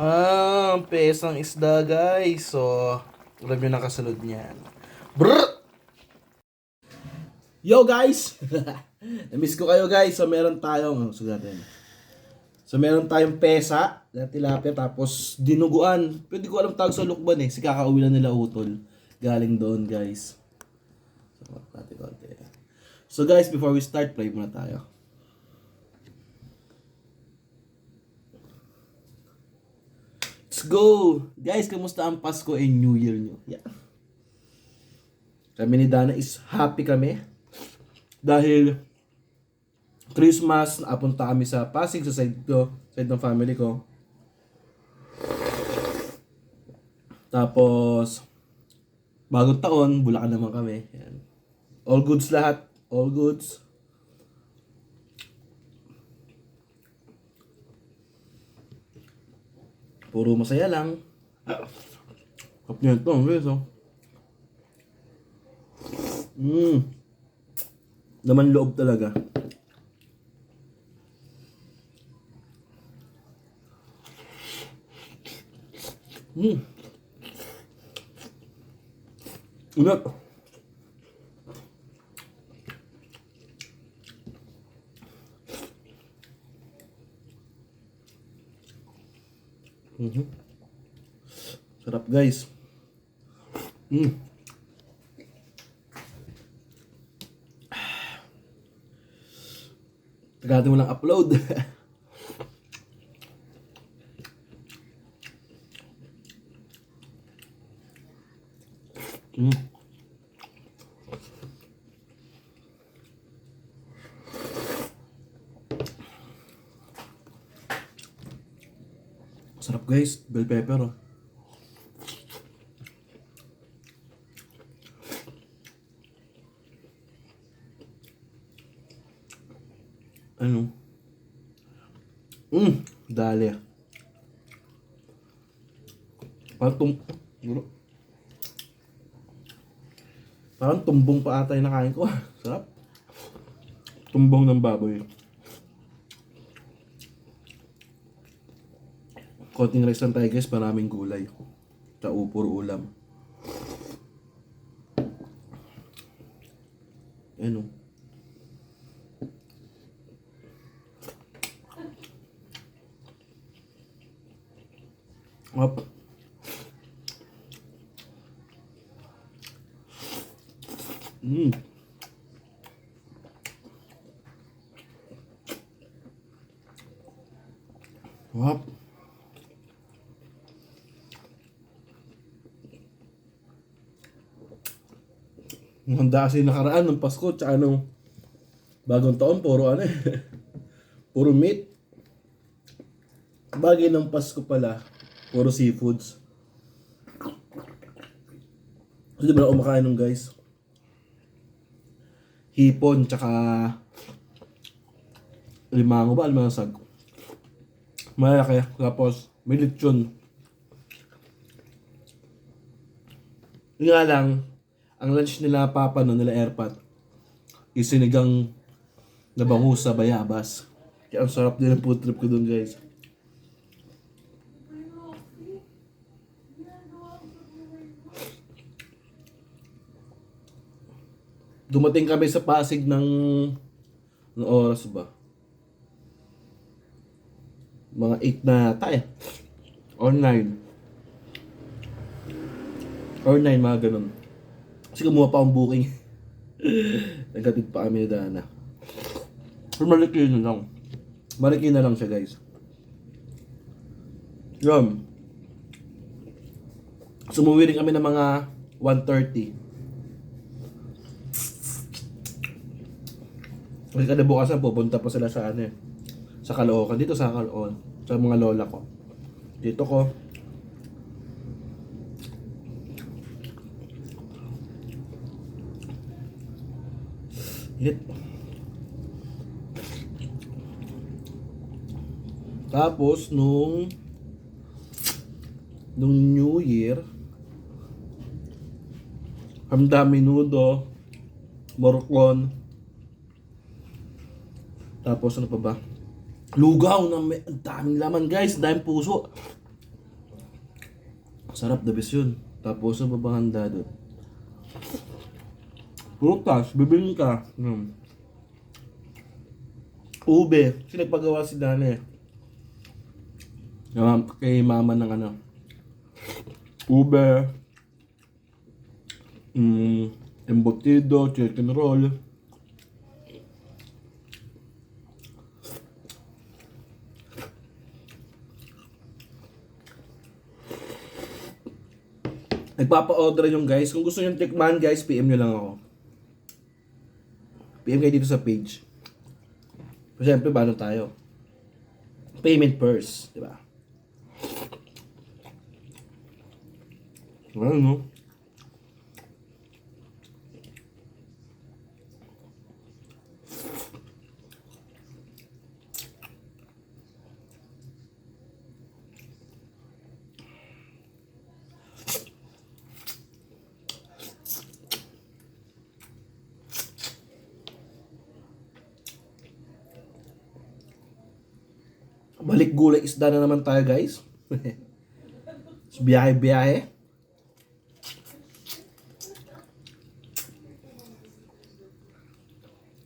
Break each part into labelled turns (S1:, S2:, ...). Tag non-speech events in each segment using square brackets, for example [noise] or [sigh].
S1: Ah, pesang isda guys. So, alam nyo na kasunod niyan. Brr! Yo guys! [laughs] Namiss ko kayo guys. So meron tayong, sugatin. So meron tayong pesa na tilapia tapos dinuguan. Pwede ko alam tawag sa lukban eh. Si kakauwi na nila utol. Galing doon guys. So, konti konti. So guys, before we start, pray muna tayo. Go! Guys, kamusta ang Pasko and New Year nyo? Yeah. Kami ni Dana is happy kami. Dahil Christmas, napunta kami sa Pasig sa side ko, side ng family ko. Tapos, bagong taon, Bulacan naman kami. All goods lahat. All goods. Puro masaya lang. Kap niya ito, ang guys, oh. Mm. Naman loob talaga. Mm. Unat. Mhm. Sarap guys. Mm. Tagado mo lang upload. [laughs] mm. Sarap guys, bell pepper oh. Ano? Mm, dali. Parang tum... Parang tumbong pa ata yung nakain ko. Sarap. Tumbong ng baboy. Konting rice lang tayo guys, maraming gulay. Sa upor ulam. Ano? Up. Mm. Up. Handa kasi nakaraan ng Pasko tsaka nung bagong taon puro ano eh. [laughs] puro meat. Bagay ng Pasko pala, puro seafoods. Kasi ba ako kumakain nung guys? Hipon, tsaka limango ba? Limangasag. Malaki. Tapos, may lechon. Yun nga lang, ang lunch nila papa no, nila airpat, is sinigang na bangus sa bayabas. Kaya ang sarap din ang food trip ko dun guys. Dumating kami sa Pasig ng ng oras ba? Mga 8 na tayo. Or 9. Or 9, mga ganun. Kasi kumuha pa akong booking. [laughs] Nagkatid pa kami ni Dana. Pero malaki na lang. Malaki na lang siya guys. Yun. Sumuwi rin kami ng mga 1.30. Kasi kada bukasan pupunta pa sila sa ano eh. Sa Caloocan. Dito sa Caloocan. Sa mga lola ko. Dito ko. Hit. Tapos nung nung New Year hamda minudo morcon tapos ano pa ba lugaw na may ang daming laman guys daming puso Sarap, the best yun. Tapos, ano pa bang handa doon? Prutas, bibili ka. Hmm. Ube. Kasi nagpagawa si Dana eh. Yung kay mama ng ano. Ube. Mm, embutido, chicken roll. Nagpapa-order yung guys. Kung gusto nyo tikman guys, PM nyo lang ako. PM kayo dito sa page. Pero syempre, paano tayo? Payment first, di ba? Ano no? Balik gulay isda na naman tayo guys. [laughs] Biyahe-biyahe.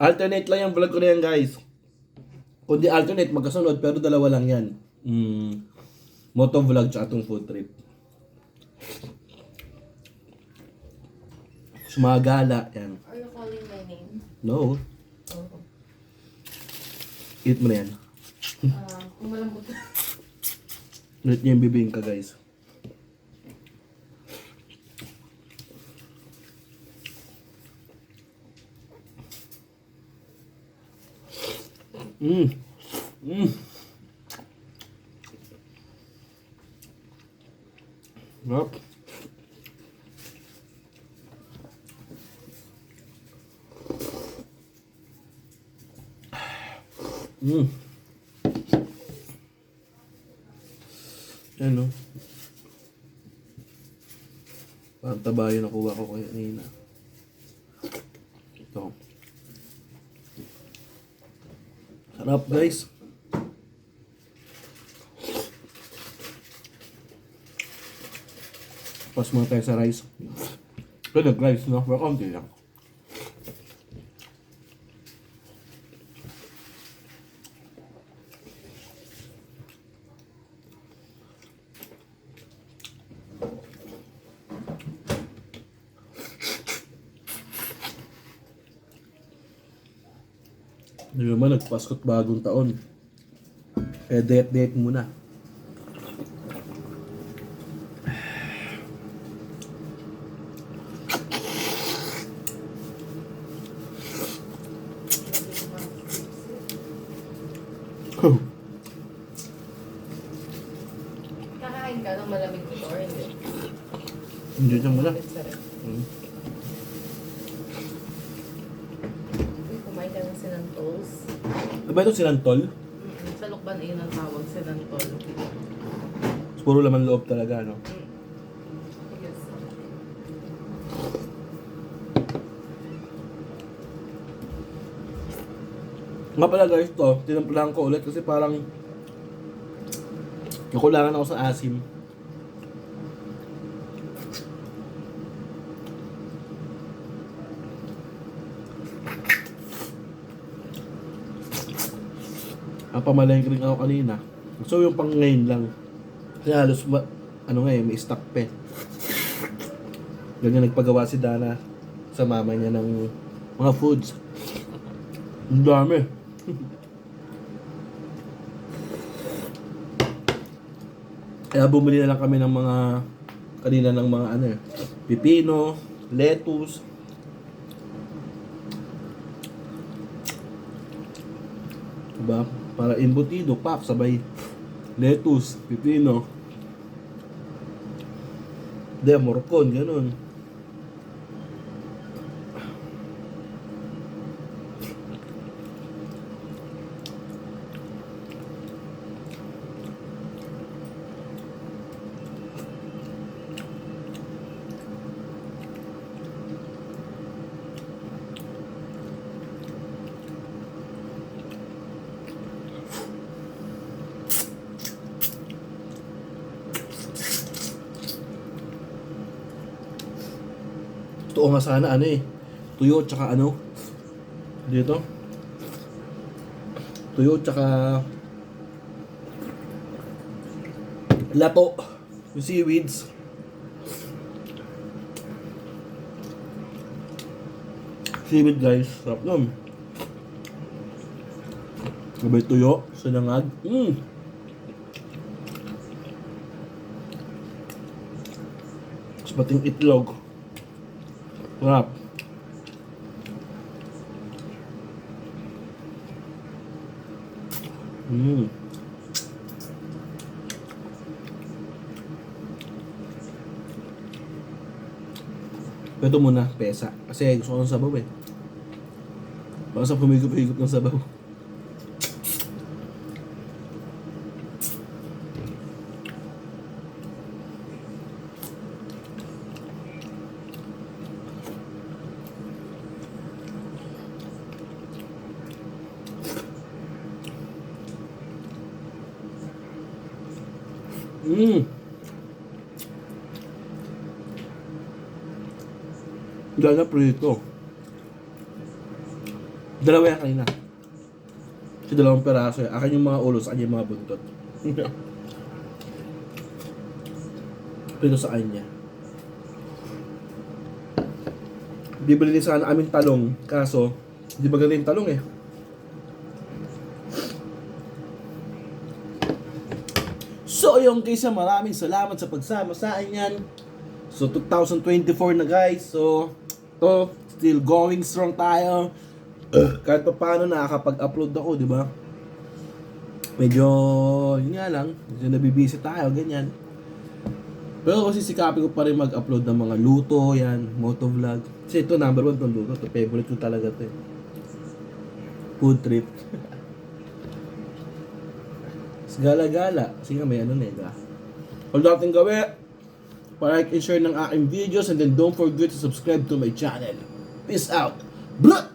S1: Alternate lang yung vlog ko na yan guys. Kung di alternate, magkasunod, pero dalawa lang yan. Mm, moto vlog tsaka itong food trip. Sumagala, yan.
S2: Are you calling my name?
S1: No,
S2: Oo.
S1: eat mo na yan.
S2: Kung [laughs] malambot.
S1: Ulit niya yung bibingka guys. Mmm. Mmm. Yup. Mmm. Ano? Parang taba yun nakuha ko kaya kanina. Ito. Sarap guys. Pas muna tayo sa rice. Ito nag-rice no? Pero konti lang. Hindi naman nagpaskot bagong taon. Eh, date-date muna. Oh.
S2: Kakain ka ng malamig dito or hindi?
S1: Hindi siya muna.
S2: Malapit sa ref.
S1: Mm.
S2: Uy, kumain ka ng sinantols.
S1: Ano ba ito sinantol?
S2: Mm, Sa Lukban yun ang tawag, sinantol.
S1: Puro laman loob talaga, no?
S2: Yes.
S1: Nga pala guys, to, tinamplahan ko ulit kasi parang nakulangan ako sa asim. Ang pamalengke rin ako kanina. So yung pang ngayon lang. Kasi halos ma- ano nga eh, may stock pa eh. Ganyan nagpagawa si Dana sa mama niya ng mga foods. Ang dami. [laughs] Kaya bumili na lang kami ng mga kanina ng mga ano eh, pipino, lettuce. Diba? Para embutido, pak, sabay lettuce, pipino. De, morcon, ganun. Totoo nga sana ano eh. Tuyo tsaka ano. Dito. Tuyo tsaka lato. Yung seaweeds. Seaweed guys. Sarap nun. Sabay tuyo. Sinangag. Mmm. Tapos pating itlog. Sarap. Mmm. Ito muna, pesa. Kasi gusto ko ng sabaw eh. Baka sa pumigop-higop ng sabaw. Mmm. Gana prito. Dalawa yan kanina. Kasi dalawang peraso yan. Akin yung mga ulo, sa kanya yung mga buntot. [laughs] Prito sa kanya. Bibili din sana aming talong. Kaso, hindi maganda yung talong eh. So, yung kaysa maraming salamat sa pagsama sa akin. So, 2024 na guys. So, to still going strong tayo. [clears throat] Kahit pa paano nakakapag-upload ako, di ba? Medyo, yun nga lang, medyo nabibisi tayo, ganyan. Pero kasi sikapin ko pa rin mag-upload ng mga luto, yan, motovlog. Kasi ito, number one tong luto. Ito, favorite ko talaga ito eh. Food trip. [laughs] Gala-gala. Kasi nga may ano na eh, di ba? All natin gawin. Pa-like and share ng aking videos and then don't forget to subscribe to my channel. Peace out. Blah!